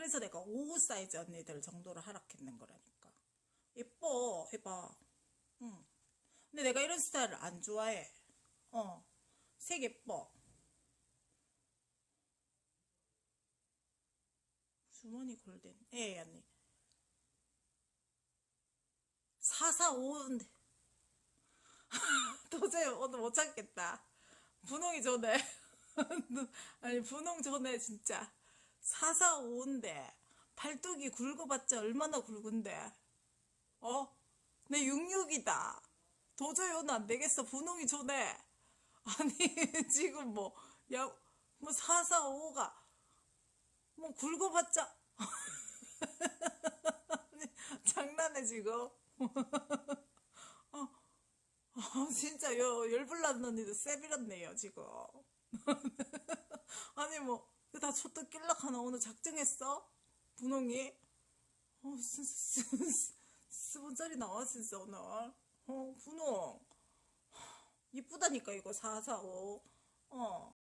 그래서 내가 5 사이즈 언니들 정도로 하락했는 거라니까. 예뻐, 해봐. 응. 근데 내가 이런 스타일을 안 좋아해. 어. 색 예뻐. 주머니 골든. 예, 언니. 445인데. 도저히 오늘 못 찾겠다. 분홍이 좋네. 아니, 분홍 좋네, 진짜. 445인데. 팔뚝이 굵어봤자 얼마나 굵은데. 어? 내 66이다. 도저히 오늘 안 되겠어. 분홍이 좋네. 아니, 지금 뭐, 야, 뭐, 445가, 뭐, 굵어봤자. 아니, 장난해, 지금. 어, 어, 진짜, 요, 열불나는 언니도 세빌었네요, 지금. 아니, 뭐, 다 촛도 낄락 하나 오늘 작정했어? 분홍이? 어, 스, 스, 스, 스분짜리 나와, 진짜, 오늘. 어, 분홍. 이쁘다니까, 이거, 445. 어.